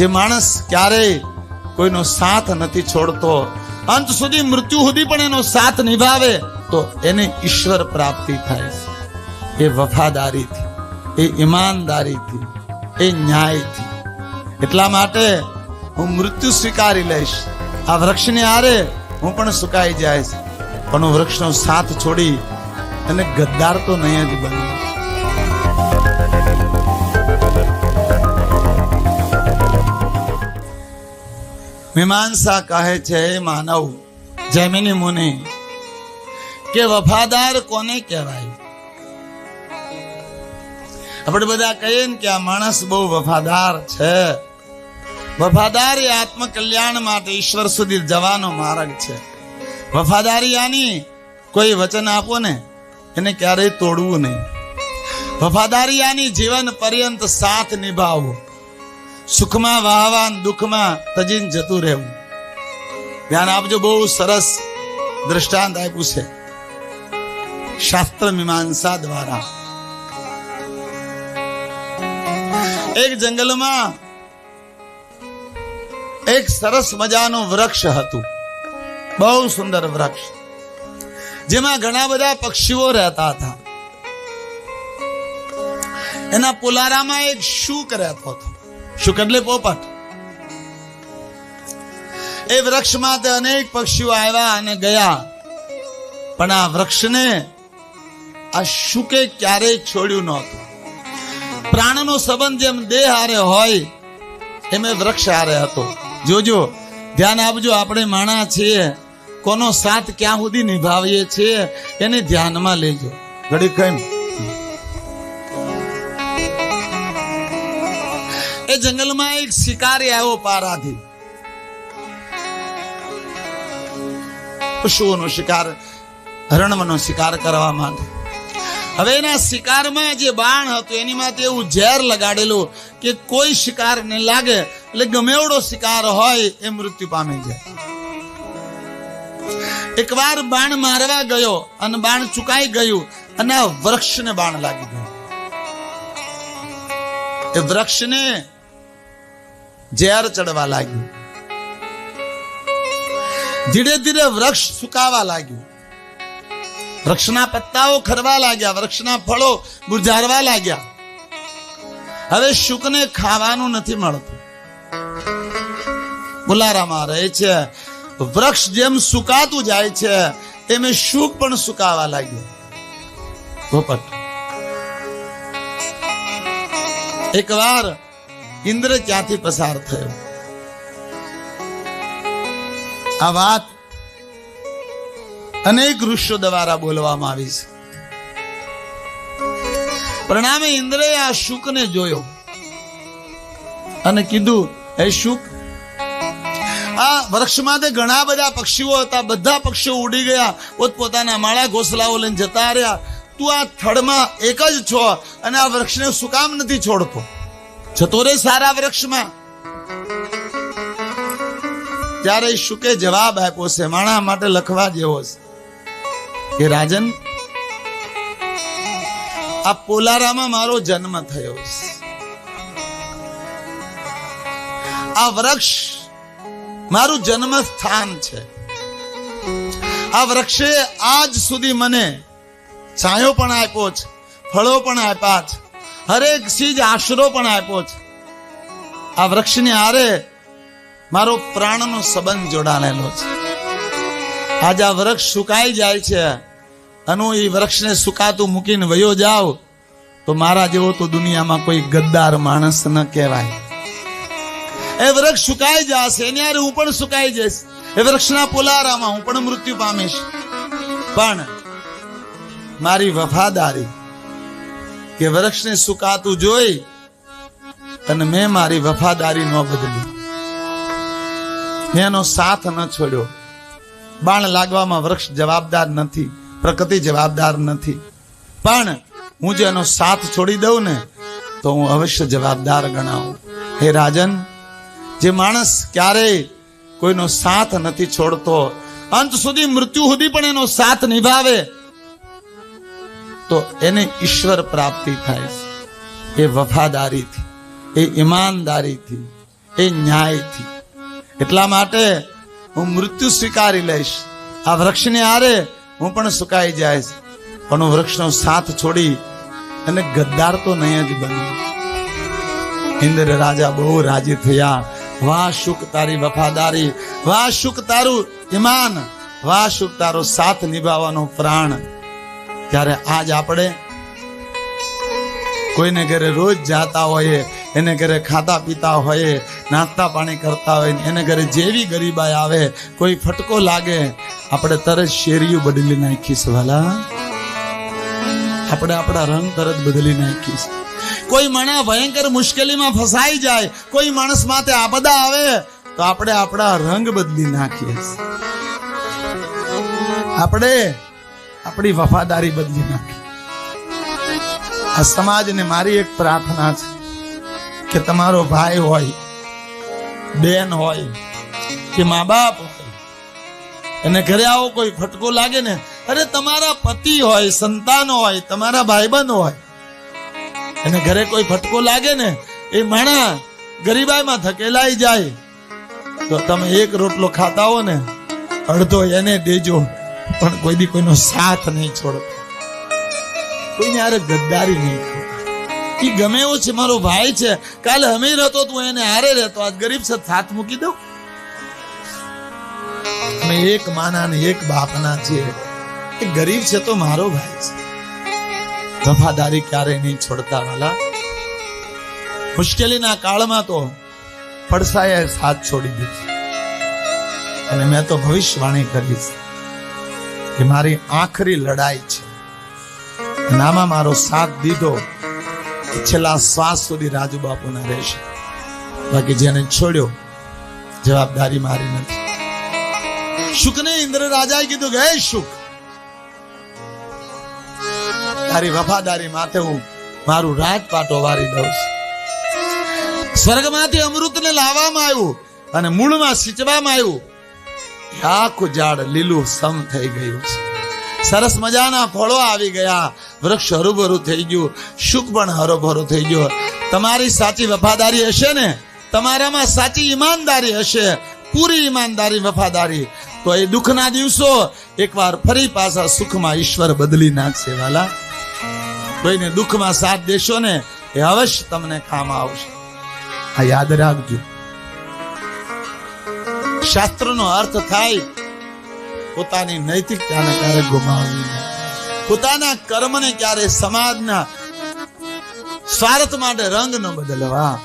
જે માણસ ક્યારેય કોઈનો સાથ નથી છોડતો, અંત સુધી મૃત્યુ સુધી પણ એનો સાથ નિભાવે, તો એને ઈશ્વર પ્રાપ્તિ થાય છે. એ વફાદારીથી, એ ઈમાનદારીથી, એ ન્યાયથી. એટલા માટે હું મૃત્યુ સ્વીકારી લઈશ. આ વૃક્ષને આરે હું પણ સુકાઈ જઈશ પણ હું વૃક્ષનો સાથ છોડી અને ગદ્દાર તો નહીં જ બનું મીમાંસા કહે છે માનવ જૈમિની મુનિ કે વફાદાર કોને કહેવાય આપણે બધા કહીએ ને કે આ માણસ બહુ વફાદાર છે વફાદાર એ આત્મકલ્યાણ માટે ઈશ્વર સુધી જવાનો માર્ગ છે વફાદારી આની કોઈ વચન આપો ને એને ક્યારેય તોડવું નહીં વફાદારી આની જીવન પર્યંત સાથ નિભાવવો સુખમાં વાહવાન, દુઃખમાં તજીન જતું રહેવું. ધ્યાન આપજો, બહુ સરસ દ્રષ્ટાંત આપ્યું છે. શાસ્ત્ર મીમાંસા દ્વારા. એક જંગલમાં એક સરસ મજાનું વૃક્ષ હતું. બહુ સુંદર વૃક્ષ. જેમાં ઘણા બધા પક્ષીઓ રહેતા હતા. એના પુલારામાં એક શુક રહેતો હતો. શુક એટલે પોપટ? એ વૃક્ષમાં તે અનેક પક્ષીઓ આવ્યા અને ગયા. પણ આ વૃક્ષને આ શુકે ક્યારેય છોડ્યું નહોતું. પ્રાણનો સંબંધ જેમ દેહ હારે હોય, એમ એ વૃક્ષ હારે હતો. જોજો, ધ્યાન આપજો, આપણે માણા છીએ. કોનો સાથ ક્યાં સુધી નિભાવીએ છીએ, એને ધ્યાનમાં લેજો. ઘડી કેમ જંગલમાં એક શિકારી આવ્યો પારાથી. પશુઓનો શિકાર હરણમનો શિકાર કરવા માટે. હવે એના શિકારમાં જે બાણ હતું, એની માટે એવું ઝેર લગાડેલું કે કોઈ શિકાર ને લાગે, એટલે ગમે એવડો શિકાર હોય, એ મૃત્યુ પામે જાય. એકવાર બાણ મારવા ગયો અને બાણ ચુકાઈ ગયું અને વૃક્ષને બાણ લાગી ગયું. એ વૃક્ષને ઝેર ચડવા લાગ્યું. ધીરે ધીરે વૃક્ષ સુકાવા લાગ્યું. વૃક્ષના પત્તાઓ ખરવા લાગ્યા, વૃક્ષના ફળો ગુજારવા લાગ્યા. હવે શુકને ખાવાનું નથી મળતું. બુલારામાં રહે છે, વૃક્ષ જેમ સુકાતું જાય છે એમ શુક પણ સુકાવા લાગ્યું. પોપટ એકવાર ઇન્દ્ર ક્યાંથી પસાર થયો? આ વાત અનેક ઋષિઓ દ્વારા બોલવામાં આવી છે. પ્રણામે ઇન્દ્રએ આ શુકને જોયો અને કીધું, હે શુક, આ વૃક્ષમાં તે ઘણા બધા પક્ષીઓ હતા. બધા પક્ષીઓ ઉડી ગયા. પોતપોતાના માળા ઘોસલાઓ લઈને જતા રહ્યા. તું આ થડમાં એક જ છો અને આ વૃક્ષને શું કામ નથી છોડતો. જતો રે સારા વૃક્ષમાં. ત્યારે શુકે જવાબ આપ્યો છે, માણા માટે લખવા જેવો છે. કે રાજન, આ પોલારામાં મારો જન્મ થયો છે. આ વૃક્ષ મારું જન્મ સ્થાન છે. આ વૃક્ષે આજ સુધી મને છાંયો પણ આપ્યો છે, ફળો પણ આપ્યા છે. હરેક ચીજ આશરો પણ આપ્યો છે. આ વૃક્ષની આરે મારો પ્રાણનો સંબંધ જોડાયેલો છે. આજે આ વૃક્ષ સુકાઈ જાય છે. અને એ વૃક્ષને સુકાતું મૂકીને વયો જાવ, તો મારા જેવો તો દુનિયામાં કોઈ ગદ્દાર માણસ ન કહેવાય. એ વૃક્ષ સુકાઈ જશે, એની હારે હું પણ સુકાઈ જઈશ. એ વૃક્ષના પોલારામાં હું પણ મૃત્યુ પામીશ. પણ મારી વફાદારી કે વૃક્ષને સુકાતું જોઈ અને મેં મારી વફાદારી ન બદલી. મેં એનો સાથ ન છોડ્યો. બાણ લાગવામાં વૃક્ષ જવાબદાર નથી, પ્રકૃતિ જવાબદાર નથી. પણ હું જો એનો સાથ છોડી દઉં ને, તો હું અવશ્ય જવાબદાર ગણાવું. હે રાજન, જે માણસ ક્યારેય કોઈનો સાથ નથી છોડતો, અંત સુધી મૃત્યુ સુધી પણ એનો સાથ નિભાવે તો એને ઈશ્વર પ્રાપ્તિ થાય એ વફાદારીથી એ ઈમાનદારીથી એ ન્યાયથી એટલા માટે હું મૃત્યુ સ્વીકારી લઈશ. આ વૃક્ષને આરે હું પણ સુકાઈ જાય પણ હું વૃક્ષનો સાથ છોડી અને ગદ્દાર તો નહીં જ બનું. ઇન્દ્ર રાજા બહુ રાજી થયા. વાહ શુક તારી વફાદારી, વાહ શુક તારું ઈમાન, વાહ શુક તારો સાથ નિભાવવાનો પ્રાણ. ત્યારે આજ આપણે કોઈને ઘરે રોજ જાતા હોઈએ, એને ઘરે ખાતા પીતા હોઈએ, નાસ્તા પાણી કરતા હોય એને ઘરે જેવી ગરીબાઈ આવે, કોઈ ફટકો લાગે, આપણે તરત શેરીયું બદલી નાખીશ, વાલા. આપણે આપણા રંગ તરત બદલી નાખીશ. કોઈ માણસ ભયંકર મુશ્કેલીમાં ફસાઈ જાય, કોઈ માણસ માથે આપદા આવે, તો આપણે આપણા રંગ બદલી નાખીએ આપણે આપણી વફાદારી બદલી નાખે. આ સમાજને મારી એક પ્રાર્થના છે કે તમારો ભાઈ હોય, બેન હોય, કે મા બાપ હોય, એને ઘરે આવો કોઈ ફટકો લાગે ને, અરે તમારા પતિ હોય, સંતાનો હોય, તમારા ભાઈબંધ હોય, એને ઘરે કોઈ ફટકો લાગે ને, એ માણા ગરીબાઈમાં ધકેલાઈ જાય, તો તમે એક રોટલો ખાતા હો ને, અડધો એને દેજો. પણ કોઈ બી કોઈનો સાથ નહીં છોડતો. કોઈને આરે ગદ્દારી નહીં એ ગમે એવો છે, મારો ભાઈ છે, કાલે અમે રહેતો તું એને હારે રહેતો. આજ ગરીબ છે સાથ મૂકી દઉં. અમે એક માના ને એક બાપના છીએ એ ગરીબ છે તો મારો ભાઈ છે. વફાદારી ક્યારે નહીં છોડતા વાલા. મુશ્કેલીના કાળમાં તો પડસાએ સાથ છોડી દીધી. અને મેં તો ભવિષ્યવાણી કરી છે. કે મારી આખરી લડાઈ છે. નામાં મારો સાથ દીધો એ છેલ્લા શ્વાસ સુધી રાજુ બાપુના રહેશે. બાકી જેને છોડ્યો જવાબદારી મારી નથી. શુકને ઇન્દ્ર રાજાએ કીધું કે શુક, તારી વફાદારી માથે હું મારું રાજપાટો વારી દઉં છું. સ્વર્ગમાંથી અમૃતને લાવવામાં આવ્યું અને મૂળમાં સિંચવામાં આવ્યું. આખું ઝાડ લીલું સમ થઈ ગયું છે. સરસ મજાના ફળો આવી ગયા. વૃક્ષ હરુભરું થઈ ગયું. શુક પણ હરોભરો થઈ ગયો. તમારી સાચી વફાદારી હશે ને? તમારામાં સાચી ઈમાનદારી હશે. પૂરી ઈમાનદારી, વફાદારી. તો એ દુઃખના દિવસો એકવાર ફરી પાછા સુખમાં ઈશ્વર બદલી નાખશે, વાલા. કોઈને દુઃખમાં સાથ દેશો ને, એ અવશ્ય તમને કામ આવશે. આ યાદ રાખજો. શાસ્ત્રનો અર્થ થાય પોતાની નૈતિકતાને ક્યારે ગુમાવવી. પોતાના કર્મને ક્યારે સમાજના સ્વાર્થ માટે રંગ ન બદલવા